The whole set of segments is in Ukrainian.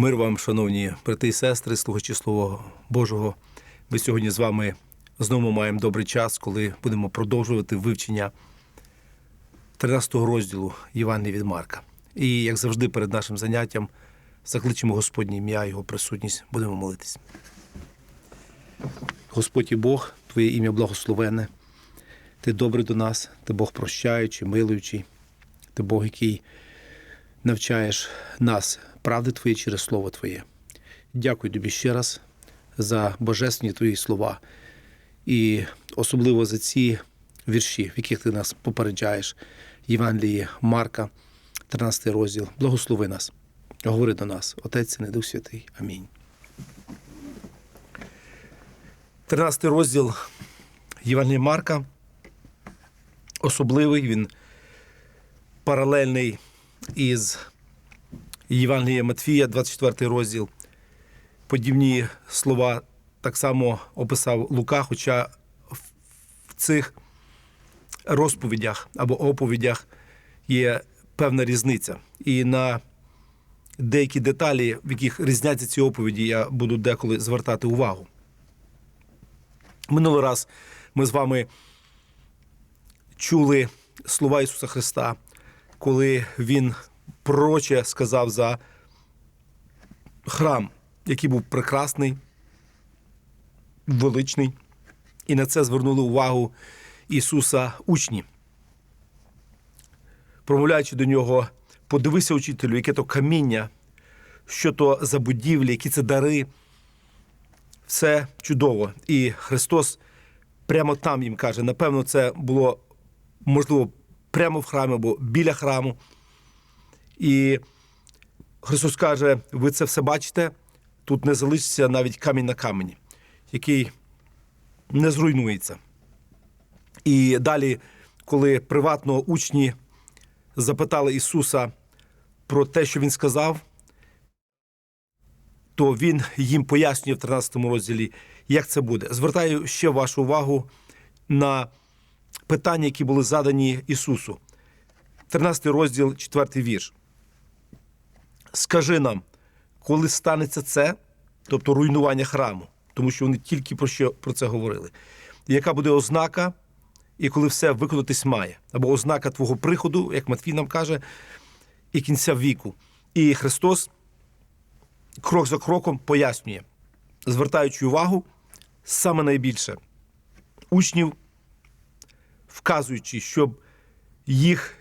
Мир вам, шановні брати і сестри, слухачі Слова Божого. Ми сьогодні з вами знову маємо добрий час, коли будемо продовжувати вивчення 13 розділу Євангелія від Марка. І, як завжди, перед нашим заняттям закличемо Господнє ім'я, Його присутність, будемо молитись. Господь і Бог, Твоє ім'я благословене. Ти добрий до нас, ти Бог прощаючий, милуючий, ти Бог, який навчаєш нас правди Твої через Слово Твоє. Дякую тобі ще раз за божественні Твої слова і особливо за ці вірші, в яких ти нас попереджаєш. Євангелії Марка, 13 розділ. Благослови нас, говори до нас, Отець і Дух Святий. Амінь. 13 розділ Євангелія Марка. Особливий він паралельний із Євангелія Матфія, 24 розділ. Подібні слова так само описав Лука, хоча в цих розповідях або оповідях є певна різниця. І на деякі деталі, в яких різняться ці оповіді, я буду деколи звертати увагу. Минулий раз ми з вами чули слова Ісуса Христа, коли Він пророче сказав за храм, який був прекрасний, величний, і на це звернули увагу Ісуса учні. Промовляючи до нього, подивися, учителю, яке то каміння, що то за будівлі, які це дари. Все чудово. І Христос прямо там їм каже: напевно, це було можливо прямо в храмі або біля храму. І Христос каже: ви це все бачите, тут не залишиться навіть камінь на камені, який не зруйнується. І далі, коли приватно учні запитали Ісуса про те, що Він сказав, то Він їм пояснює в 13 розділі, як це буде. Звертаю ще вашу увагу на питання, які були задані Ісусу. 13 розділ, 4 вірш. Скажи нам, коли станеться це, тобто руйнування храму, тому що вони тільки про що про це говорили. Яка буде ознака, і коли все виконатись має, або ознака твого приходу, як Матвій нам каже, і кінця віку. І Христос крок за кроком пояснює, звертаючи увагу саме найбільше учнів, вказуючи, щоб їх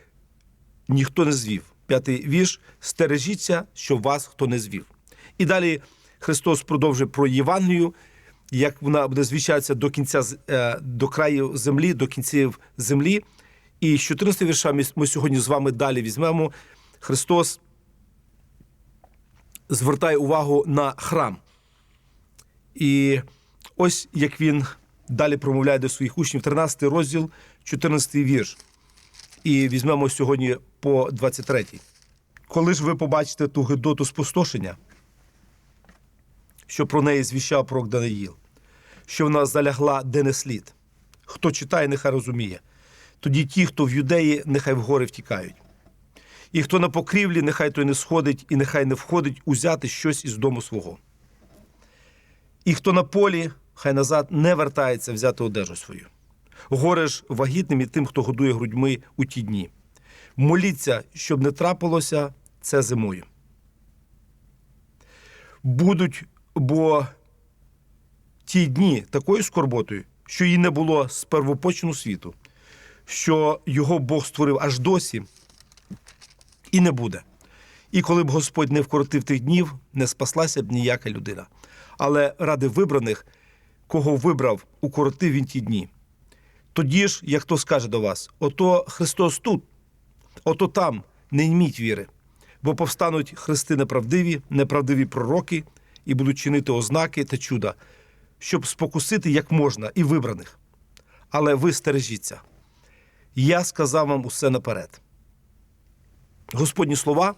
ніхто не звів. П'ятий вірш стережіться, щоб вас хто не звів. І далі Христос продовжує про Євангелію, як вона буде звіщатися до кінця е, до краю землі, до кінців землі. І з 14 вірша ми сьогодні з вами далі візьмемо. Христос звертає увагу на храм. І ось як він далі промовляє до своїх учнів, 13 розділ, 14 вірш. І візьмемо сьогодні по 23. Коли ж ви побачите ту гидоту спустошення, що про неї звіщав пророк Даниїл, що вона залягла де не слід. Хто читає, нехай розуміє. Тоді ті, хто в юдеї, нехай в гори втікають. І хто на покрівлі, нехай той не сходить, і нехай не входить узяти щось із дому свого. І хто на полі, хай назад не вертається взяти одежу свою. Горе ж вагітним і тим, хто годує грудьми у ті дні. Моліться, щоб не трапилося це зимою. Будуть, бо ті дні такою скорботою, що її не було з первопочину світу, що його Бог створив аж досі, і не буде. І коли б Господь не вкоротив тих днів, не спаслася б ніяка людина. Але ради вибраних, кого вибрав, укоротив він ті дні. Тоді ж, як хто скаже до вас, ото Христос тут, ото там, не йміть віри, бо повстануть хрести неправдиві, неправдиві пророки і будуть чинити ознаки та чуда, щоб спокусити як можна і вибраних. Але ви стережіться. Я сказав вам усе наперед. Господні слова,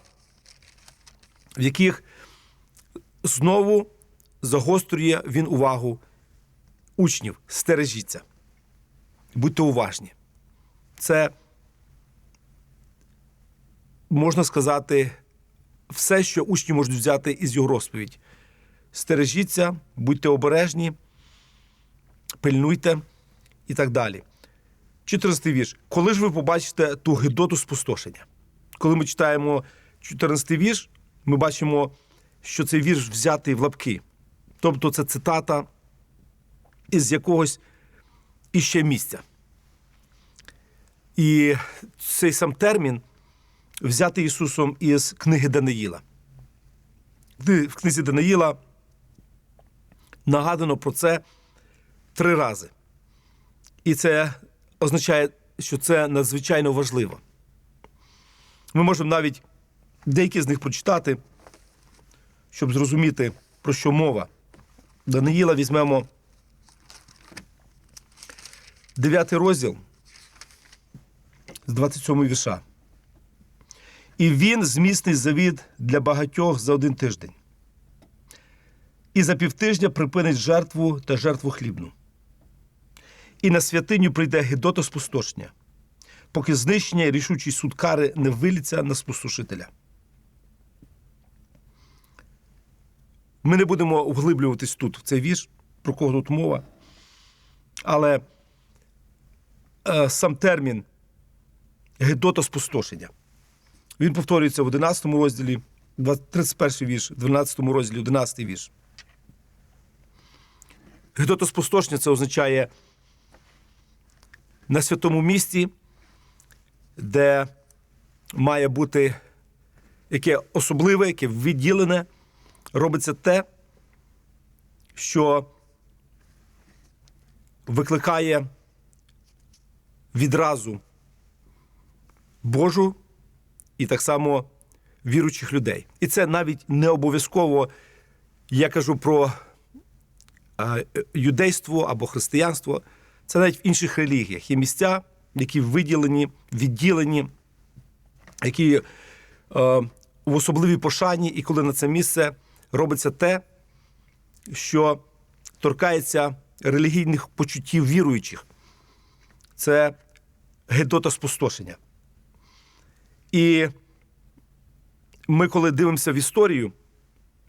в яких знову загострює він увагу учнів, стережіться. Будьте уважні. Це, можна сказати, все, що учні можуть взяти із його розповідь. Стережіться, будьте обережні, пильнуйте і так далі. 14 вірш. Коли ж ви побачите ту гидоту спустошення? Коли ми читаємо 14 вірш, ми бачимо, що цей вірш взятий в лапки. Тобто це цитата із якогось іще місця. І цей сам термін взятий Ісусом із книги Даниїла. В в книзі Даниїла нагадано про це три рази. І це означає, що це надзвичайно важливо. Ми можемо навіть деякі з них прочитати, щоб зрозуміти, про що мова. Даниїла візьмемо 9 розділ з 27 віша. І він змісний завід для багатьох за один тиждень. І за півтижня припинить жертву та жертву хлібну. І на святиню прийде гидото спустошення, поки знищення і рішучий суд кари не виліться на спустошителя. Ми не будемо вглиблюватись тут, в цей вірш, про кого тут мова. Але е, сам термін гидото спустошення. Він повторюється в 11 розділі, 31 вірш, 12 розділі, 11 вірш. Гидото спустошення це означає на святому місці, де має бути яке особливе, яке відділене, робиться те, що викликає відразу Божу і так само віруючих людей. І це навіть не обов'язково, я кажу про юдейство або християнство. Це навіть в інших релігіях. Є місця, які виділені, відділені, які е, в особливій пошані, і коли на це місце робиться те, що торкається релігійних почуттів віруючих. Це гедота спустошення. І ми, коли дивимося в історію,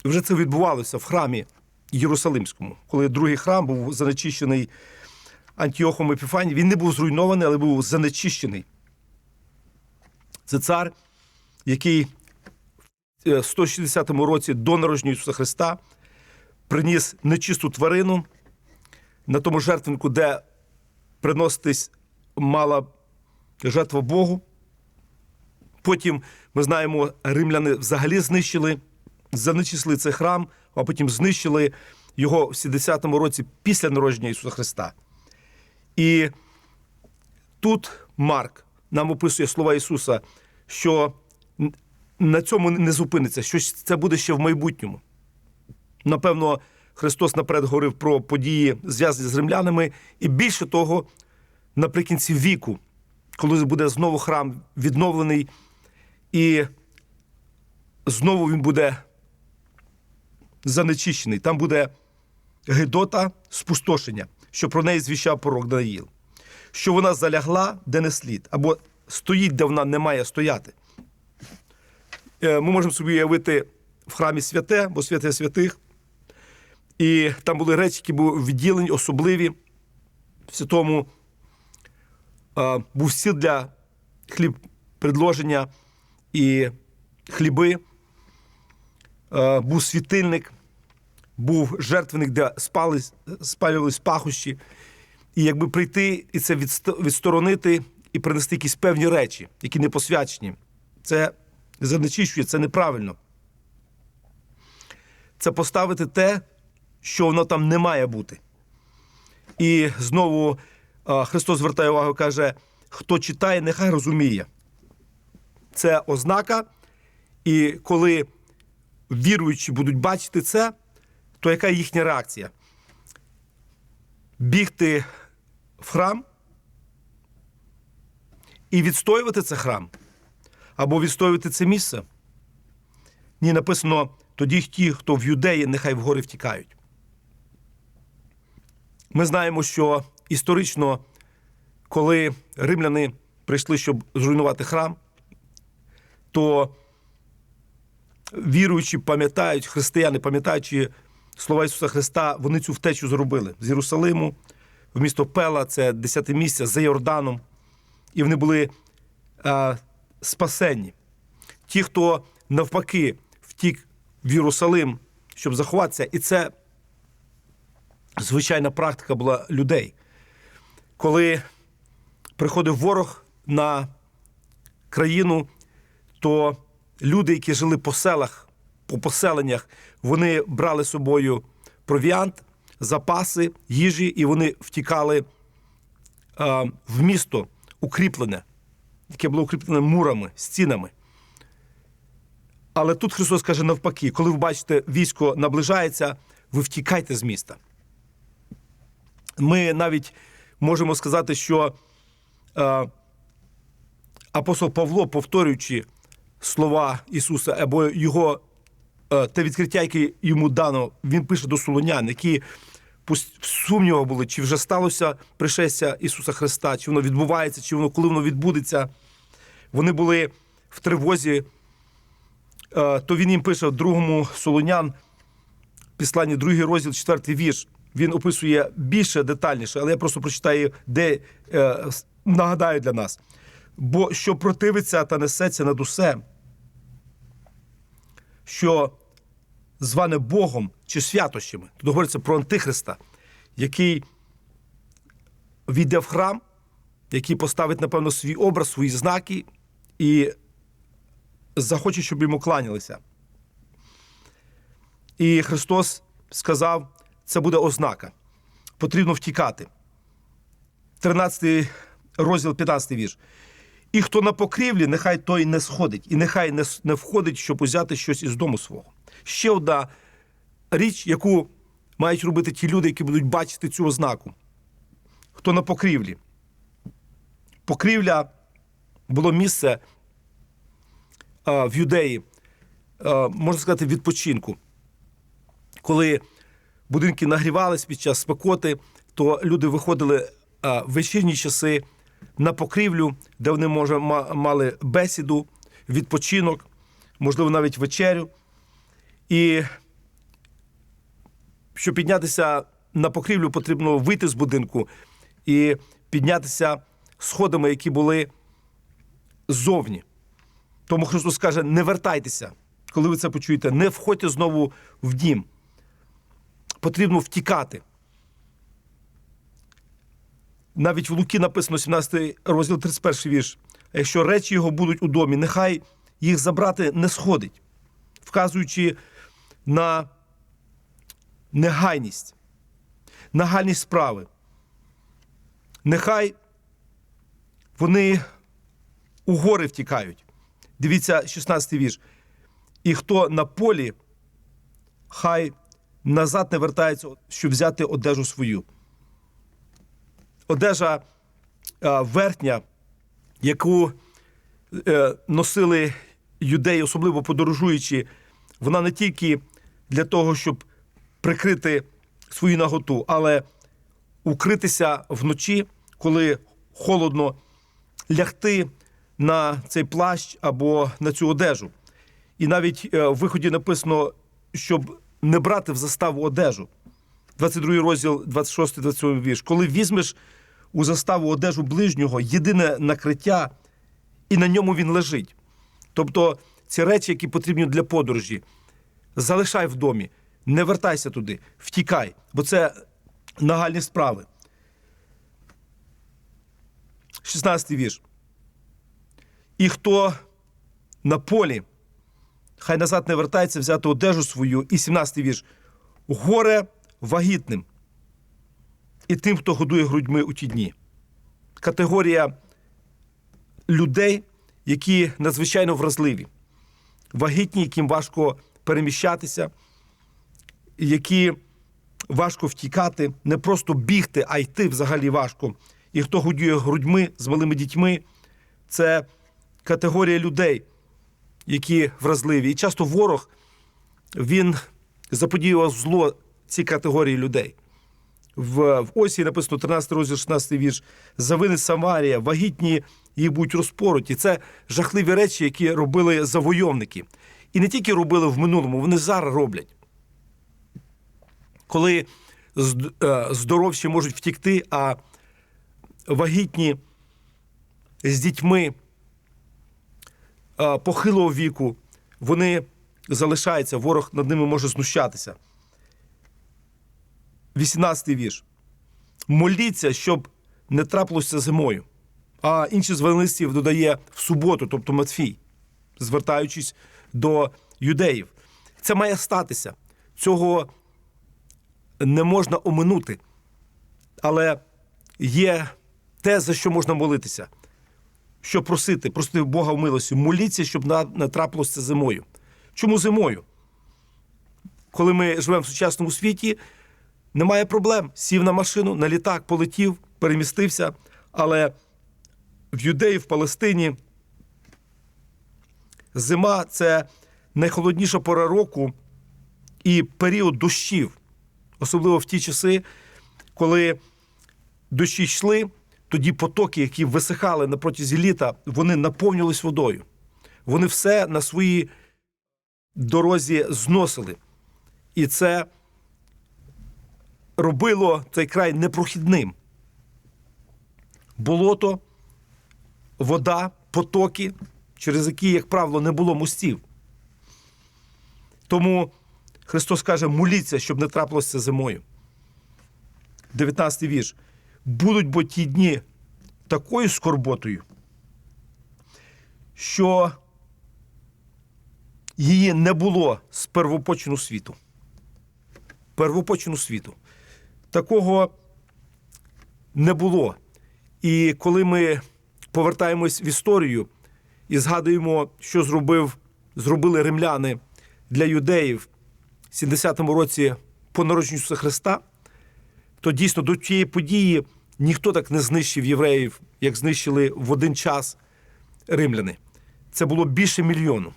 вже це відбувалося в храмі Єрусалимському, коли другий храм був занечищений Антіохом Епіфані, він не був зруйнований, але був занечищений. Це цар, який в 160 році до народження Ісуса Христа приніс нечисту тварину на тому жертвенку, де приноситись мала жертва Богу. Потім, ми знаємо, римляни взагалі знищили, занечисли цей храм, а потім знищили його в 70-му році після народження Ісуса Христа. І тут Марк нам описує слова Ісуса, що на цьому не зупиниться, що це буде ще в майбутньому. Напевно, Христос наперед говорив про події, зв'язані з римлянами, і більше того, наприкінці віку, коли буде знову храм відновлений, і знову він буде занечищений. Там буде гидота спустошення, що про неї звіщав пророк Даниїл. Що вона залягла, де не слід, або стоїть, де вона не має стояти. Е, Ми можемо собі уявити в храмі святе, бо святе святих. І там були речі, які були відділені, особливі. В святому е, був стіл для хліб предложення і хліби, е, був світильник, був жертвенник, де спали, спалювались пахощі. І якби прийти і це відсторонити і принести якісь певні речі, які не посвячені, це занечищує, це неправильно. Це поставити те, що воно там не має бути. І знову Христос звертає увагу каже: хто читає, нехай розуміє. Це ознака, і коли віруючі будуть бачити це, то яка їхня реакція? Бігти в храм і відстоювати це храм або відстоювати це місце? Ні, написано тоді ті, хто в юдеї, нехай вгори втікають. Ми знаємо, що історично, коли римляни прийшли, щоб зруйнувати храм, то віруючі пам'ятають, християни, пам'ятаючи слова Ісуса Христа, вони цю втечу зробили з Єрусалиму в місто Пела, це 10 місце за Йорданом. І вони були е, спасенні. Ті, хто навпаки втік в Єрусалим, щоб заховатися, і це звичайна практика була людей. Коли приходив ворог на країну, то люди, які жили по селах, по поселеннях, вони брали з собою провіант, запаси, їжі, і вони втікали е, в місто укріплене, яке було укріплене мурами, стінами. Але тут Христос каже навпаки, коли ви бачите, військо наближається, ви втікайте з міста. Ми навіть можемо сказати, що е, апостол Павло, повторюючи слова Ісуса або його е, те відкриття, яке йому дано, він пише до Солонян, які сумнівах були, чи вже сталося пришестя Ісуса Христа, чи воно відбувається, чи воно коли воно відбудеться. Вони були в тривозі. Е, То він їм пише другому Солонян, післанні, другий розділ, четвертий вірш. Він описує більше детальніше, але я просто прочитаю, де е, нагадаю для нас. Бо що противиться та несеться над усе, що зване Богом чи святощами. Тут говориться про Антихриста, який війде в храм, який поставить, напевно, свій образ, свої знаки і захоче, щоб йому кланялися. І Христос сказав, це буде ознака. Потрібно втікати. 13 розділ, 15 вірш. І хто на покрівлі, нехай той не сходить, і нехай не, не входить, щоб узяти щось із дому свого. Ще одна річ, яку мають робити ті люди, які будуть бачити цю ознаку. Хто на покрівлі. Покрівля було місце а, в юдеї, а, можна сказати, відпочинку. Коли будинки нагрівались під час спекоти, то люди виходили а, в вечірні часи на покрівлю, де вони може, мали бесіду, відпочинок, можливо, навіть вечерю. І щоб піднятися на покрівлю, потрібно вийти з будинку і піднятися сходами, які були ззовні. Тому Христос каже: не вертайтеся, коли ви це почуєте, не входьте знову в дім. Потрібно втікати. Навіть в Луки написано 17 розділ 31 вірш. Якщо речі його будуть у домі, нехай їх забрати не сходить, вказуючи на негайність, нагальність справи. Нехай вони у гори втікають. Дивіться, 16 вірш. І хто на полі, хай назад не вертається, щоб взяти одежу свою. Одежа е, верхня, яку е, носили юдеї, особливо подорожуючи, вона не тільки для того, щоб прикрити свою наготу, але укритися вночі, коли холодно, лягти на цей плащ або на цю одежу. І навіть е, в виході написано, щоб не брати в заставу одежу. 22 розділ, 26, 27 вірш. Коли візьмеш у заставу одежу ближнього, єдине накриття, і на ньому він лежить. Тобто ці речі, які потрібні для подорожі, залишай в домі, не вертайся туди, втікай, бо це нагальні справи. 16 вірш. І хто на полі, хай назад не вертається взяти одежу свою. І 17 вірш. Горе вагітним і тим, хто годує грудьми у ті дні. Категорія людей, які надзвичайно вразливі, вагітні, яким важко переміщатися, які важко втікати, не просто бігти, а йти взагалі важко. І хто годує грудьми з малими дітьми, це категорія людей, які вразливі. І часто ворог він заподіював зло цій категорії людей. В, в осі написано 13 розділ, 16 вірш. Завини Самарія, вагітні їх будуть розпороті. Це жахливі речі, які робили завойовники. І не тільки робили в минулому, вони зараз роблять. Коли е, здоровші можуть втікти, а вагітні з дітьми е, похилого віку, вони залишаються, ворог над ними може знущатися. 18-й вірш. Моліться, щоб не трапилося зимою. А інший з евангелистів додає в суботу, тобто Матфій, звертаючись до юдеїв. Це має статися. Цього не можна оминути. Але є те, за що можна молитися. Що просити, просити Бога в милості. Моліться, щоб не трапилося зимою. Чому зимою? Коли ми живемо в сучасному світі, немає проблем. Сів на машину, на літак, полетів, перемістився. Але в Юдеї, в Палестині зима це найхолодніша пора року і період дощів, особливо в ті часи, коли дощі йшли, тоді потоки, які висихали на протязі літа, вони наповнювались водою. Вони все на своїй дорозі зносили. І це робило цей край непрохідним. Болото, вода, потоки, через які, як правило, не було мостів. Тому Христос каже: моліться, щоб не трапилося зимою. 19 вірш. Будуть бо ті дні такою скорботою, що її не було з первопочину світу. Первопочину світу. Такого не було. І коли ми повертаємось в історію і згадуємо, що зробив, зробили римляни для юдеїв в 70-му році по народженню Христа, то дійсно до тієї події ніхто так не знищив євреїв, як знищили в один час римляни. Це було більше мільйону.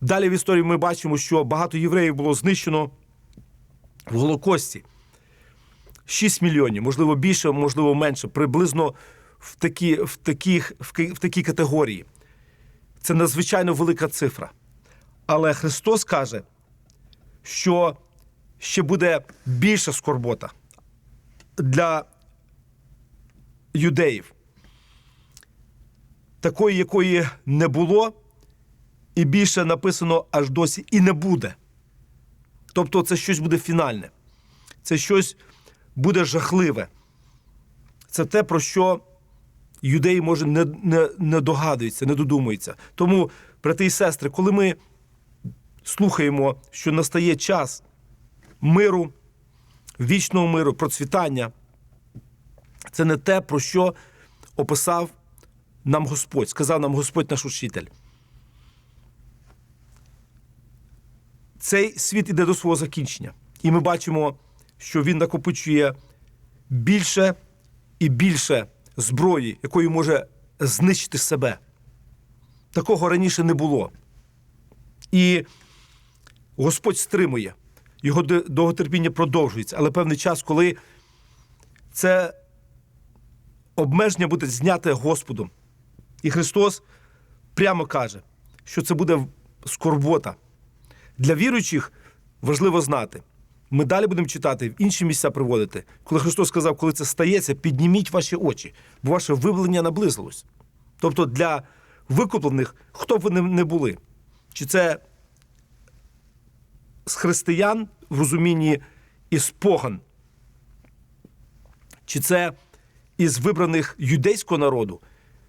Далі в історії ми бачимо, що багато євреїв було знищено в Голокості. 6 мільйонів, можливо, більше, можливо, менше, приблизно в такі, в, таких, в, такій категорії. Це надзвичайно велика цифра. Але Христос каже, що ще буде більша скорбота для юдеїв, такої, якої не було, і більше написано аж досі і не буде. Тобто це щось буде фінальне, це щось буде жахливе. Це те, про що юдеї, може, не, не, не догадуються, не додумуються. Тому, брати і сестри, коли ми слухаємо, що настає час миру, вічного миру, процвітання, це не те, про що описав нам Господь, сказав нам Господь наш учитель. Цей світ іде до свого закінчення. І ми бачимо, що він накопичує більше і більше зброї, якою може знищити себе. Такого раніше не було. І Господь стримує, його довготерпіння продовжується, але певний час, коли це обмеження буде зняте Господом. І Христос прямо каже, що це буде скорбота. Для віруючих важливо знати. Ми далі будемо читати, в інші місця приводити. Коли Христос сказав, коли це стається, підніміть ваші очі, бо ваше виявлення наблизилось. Тобто для викуплених, хто б вони не були, чи це з християн в розумінні із поган, чи це із вибраних юдейського народу,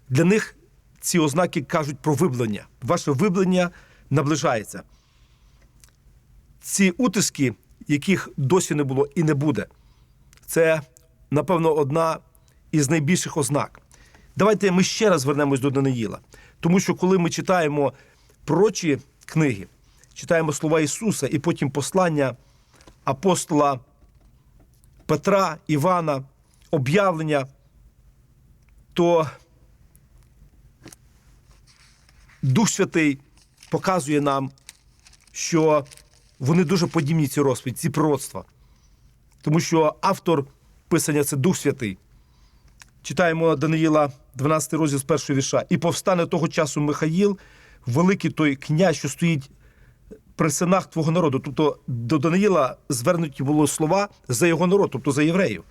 для них ці ознаки кажуть про виблення. Ваше виблення наближається. Ці утиски, яких досі не було і не буде, це, напевно, одна із найбільших ознак. Давайте ми ще раз звернемось до Даниїла. Тому що коли ми читаємо пророчі книги, читаємо слова Ісуса і потім послання апостола Петра, Івана, об'явлення, то Дух Святий показує нам, що вони дуже подібні ці розповіді, ці пророцтва. Тому що автор писання це Дух Святий. Читаємо Даниїла 12 розділ з першого вірша. І повстане того часу Михаїл, великий той князь, що стоїть при синах твого народу. Тобто до Даниїла звернуті було слова за його народ, тобто за євреїв.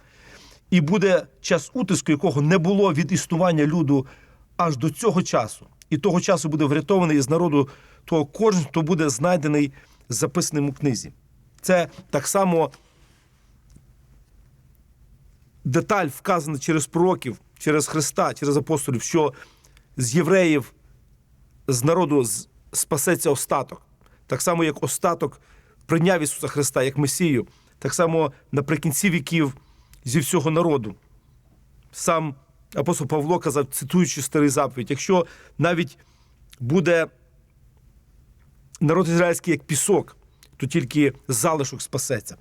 І буде час утиску, якого не було від існування люду аж до цього часу. І того часу буде врятований із народу того кожен, хто буде знайдений записаним у книзі. Це так само деталь вказана через пророків, через Христа, через апостолів, що з євреїв, з народу спасеться остаток. Так само, як остаток прийняв Ісуса Христа як Месію, так само наприкінці віків зі всього народу. Сам апостол Павло казав, цитуючи старий заповідь, якщо навіть буде народ ізраїльський як пісок, то тільки залишок спасеться.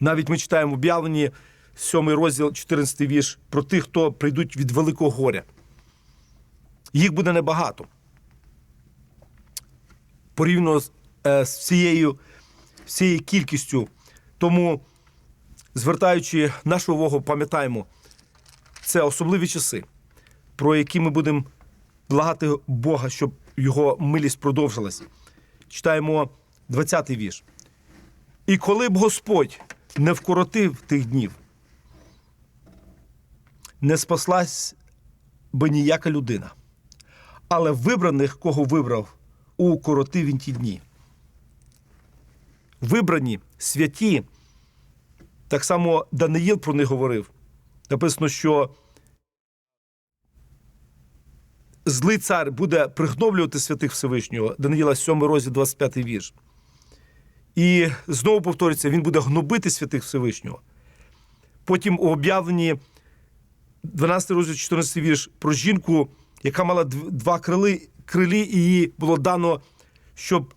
Навіть ми читаємо в об'явленні 7 розділ, 14 вірш, про тих, хто прийдуть від великого горя. Їх буде небагато. Порівняно з, е, всією, всією кількістю. Тому, звертаючи нашу увагу, пам'ятаємо, це особливі часи, про які ми будемо благати Бога, щоб його милість продовжилась. Читаємо 20-й вірш. І коли б Господь не вкоротив тих днів, не спаслась би ніяка людина. Але вибраних, кого вибрав, укоротив він ті дні. Вибрані, святі, так само Даниїл про них говорив. Написано, що злий цар буде пригноблювати святих Всевишнього. Даниїла 7 розділ 25 вірш. І знову повторюється, він буде гнобити святих Всевишнього. Потім у об'явленні 12 розділ 14 вірш про жінку, яка мала два крили, крилі, і їй було дано, щоб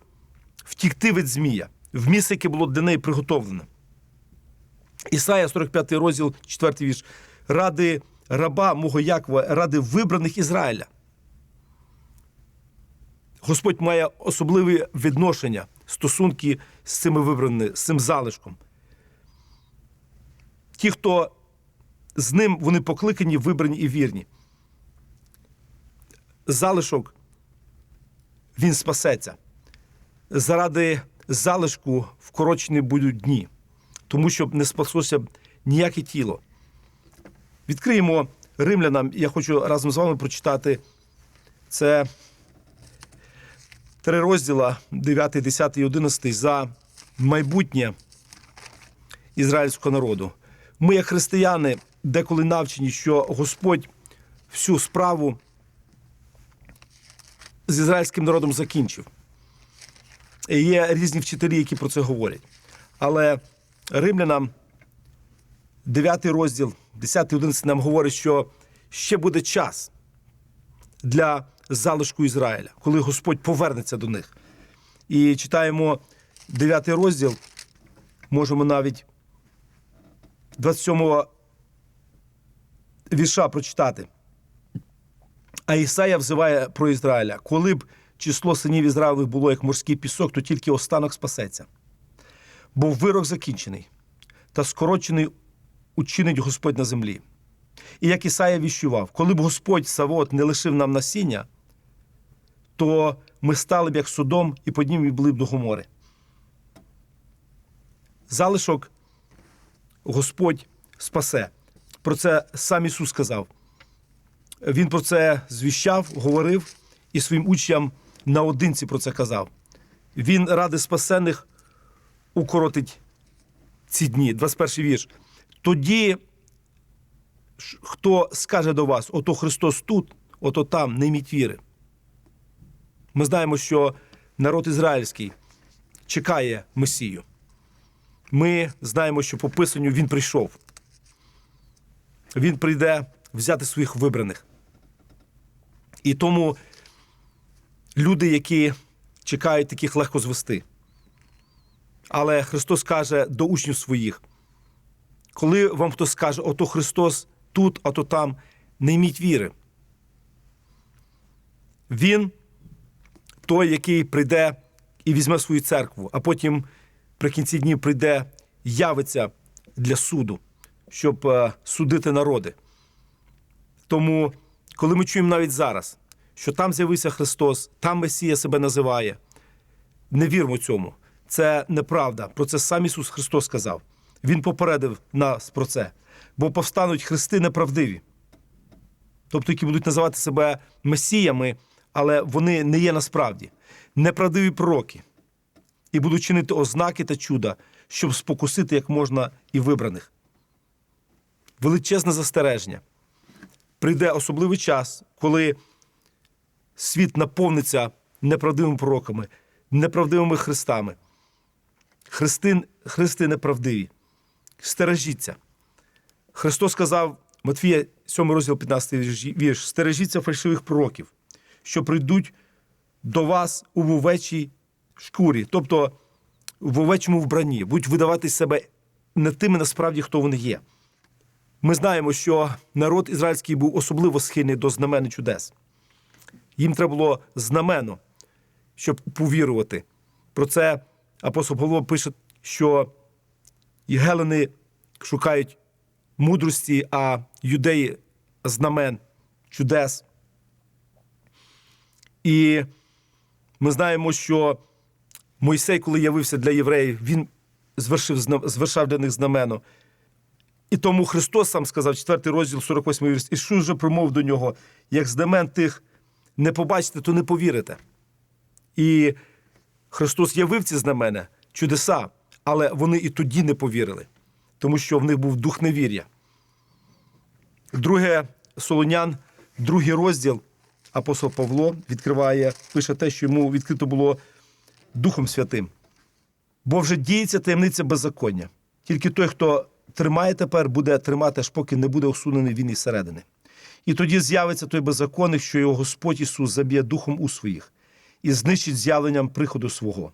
втікти від змія, в місце, яке було для неї приготовлене. Ісая, 45 розділ, 4 вірш. Ради раба мого Якова, ради вибраних Ізраїля. Господь має особливе відношення, стосунки з цими вибраними, з цим залишком. Ті, хто з ним вони покликані, вибрані і вірні. Залишок він спасеться. Заради залишку вкорочені будуть дні, тому що не спаслося ніяке тіло. Відкриємо римлянам, я хочу разом з вами прочитати це три розділа 9, 10 і 11 за майбутнє ізраїльського народу. Ми, як християни, деколи навчені, що Господь всю справу з ізраїльським народом закінчив. Є різні вчителі, які про це говорять. Але римлянам 9 розділ, 10 11 нам говорить, що ще буде час для залишку Ізраїля, коли Господь повернеться до них. І читаємо 9 розділ, можемо навіть 27 вірша прочитати. А Ісая взиває про Ізраїля. Коли б число синів Ізраїлевих було як морський пісок, то тільки останок спасеться. Бо вирок закінчений, та скорочений учинить Господь на землі. І як Ісая віщував, коли б Господь Савот не лишив нам насіння, то ми стали б як судом і подібні були б до Гомори. Залишок Господь спасе. Про це сам Ісус сказав. Він про це звіщав, говорив і своїм учням наодинці про це казав. Він ради спасених укоротить ці дні. 21 вірш. Тоді, хто скаже до вас, ото Христос тут, ото там, не йміть віри. Ми знаємо, що народ ізраїльський чекає Месію. Ми знаємо, що по Писанню він прийшов. Він прийде взяти своїх вибраних. І тому люди, які чекають, таких легко звести. Але Христос каже до учнів своїх: коли вам хтось скаже, ото Христос тут, ото там, не йміть віри. Він той, який прийде і візьме свою церкву, а потім при кінці днів прийде, явиться для суду, щоб е, судити народи. Тому, коли ми чуємо навіть зараз, що там з'явився Христос, там Месія себе називає. Не вірмо цьому. Це неправда. Про це сам Ісус Христос сказав. Він попередив нас про це. Бо повстануть христи неправдиві, тобто які будуть називати себе месіями, але вони не є насправді неправдиві пророки і будуть чинити ознаки та чуда, щоб спокусити як можна і вибраних. Величезне застереження. Прийде особливий час, коли світ наповниться неправдивими пророками, неправдивими христами. Христи, христи неправдиві. Стережіться. Христос сказав, Матфія, 7 розділ 15 вірш, стережіться фальшивих пророків, що прийдуть до вас у вовечій шкурі, тобто в овечому вбранні, будуть видавати себе не тими насправді, хто вони є. Ми знаємо, що народ ізраїльський був особливо схильний до знамен і чудес. Їм треба було знамено, щоб повірувати. Про це апостол Павло пише, що гелени шукають мудрості, а юдеї знамен, чудес. І ми знаємо, що Мойсей, коли явився для євреїв, він звершив, звершав для них знамено. І тому Христос сам сказав, 4 розділ, 48 вірш, Ісус же промов до нього, як знамен тих не побачите, то не повірите. І Христос явив ці знамена, чудеса, але вони і тоді не повірили, тому що в них був дух невір'я. Друге Солонян, другий розділ, апостол Павло відкриває, пише те, що йому відкрито було Духом Святим. Бо вже діється таємниця беззаконня. Тільки той, хто тримає тепер, буде тримати, аж поки не буде усунений він із середини. І тоді з'явиться той беззаконник, що його Господь Ісус заб'є духом у своїх і знищить з'явленням приходу свого.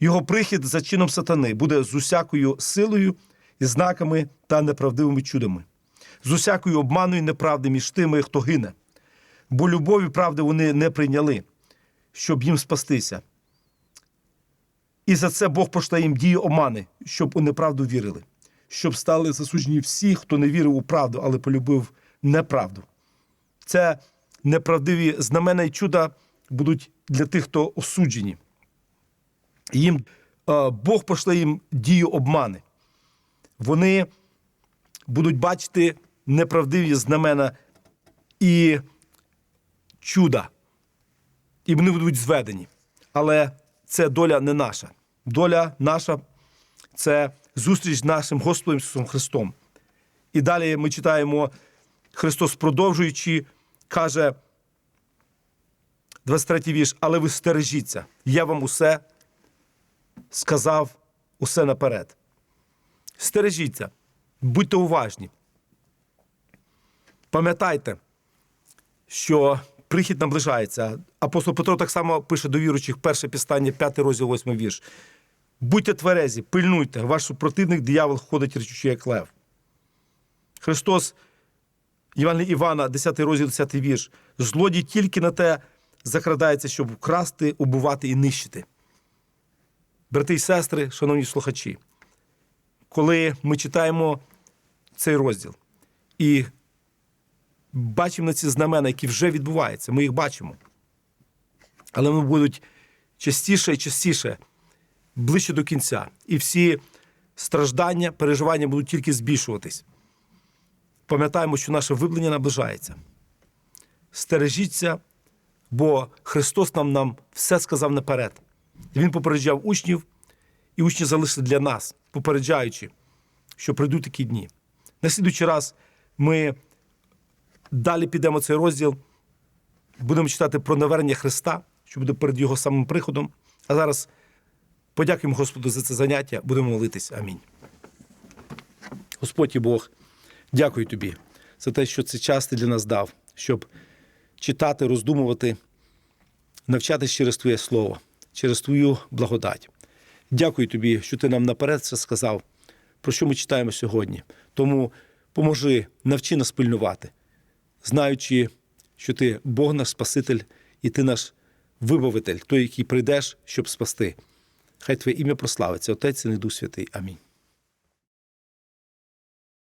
Його прихід за чином сатани буде з усякою силою знаками та неправдивими чудами, з усякою обманою неправди між тими, хто гине. Бо любові правди вони не прийняли, щоб їм спастися. І за це Бог пошле їм дію омани, щоб у неправду вірили, щоб стали засуджені всі, хто не вірив у правду, але полюбив неправду. Це неправдиві знамена і чуда будуть для тих, хто осуджені. Їм е, Бог пошле їм дію обмани. Вони будуть бачити неправдиві знамена і чуда, і вони будуть зведені. Але це доля не наша. Доля наша це зустріч з нашим Господом Ісусом Христом. І далі ми читаємо, Христос, продовжуючи, каже, 23 вірш, але ви стережіться, я вам усе сказав усе наперед. Стережіться, будьте уважні. Пам'ятайте, що прихід наближається. Апостол Петро так само пише до віруючих, перше післання, 5 розділ, 8 вірш. Будьте тверезі, пильнуйте, ваш супротивник диявол ходить речучи, як лев. Христос, Іван Івана, 10 розділ, 10 вірш. Злодій тільки на те закрадається, щоб вкрасти, убивати і нищити. Брати і сестри, шановні слухачі, коли ми читаємо цей розділ і бачимо на ці знамена, які вже відбуваються, ми їх бачимо. Але вони будуть частіше і частіше, ближче до кінця. І всі страждання, переживання будуть тільки збільшуватись. Пам'ятаємо, що наше виблення наближається. Стережіться, бо Христос нам, нам все сказав наперед. Він попереджав учнів, і учні залишили для нас, попереджаючи, що прийдуть такі дні. На слідуючий раз ми далі підемо цей розділ, будемо читати про навернення Христа, що буде перед Його самим приходом. А зараз подякуємо Господу за це заняття, будемо молитись. Амінь. Господь і Бог, дякую тобі за те, що цей час ти для нас дав, щоб читати, роздумувати, навчатись через Твоє Слово, через Твою благодать. Дякую тобі, що ти нам наперед це сказав, про що ми читаємо сьогодні. Тому поможи, навчи нас пильнувати, знаючи, що ти Бог наш Спаситель і ти наш вибавитель, той, який прийдеш, щоб спасти. Хай Твоє ім'я прославиться, Отець і Дух Святий. Амінь.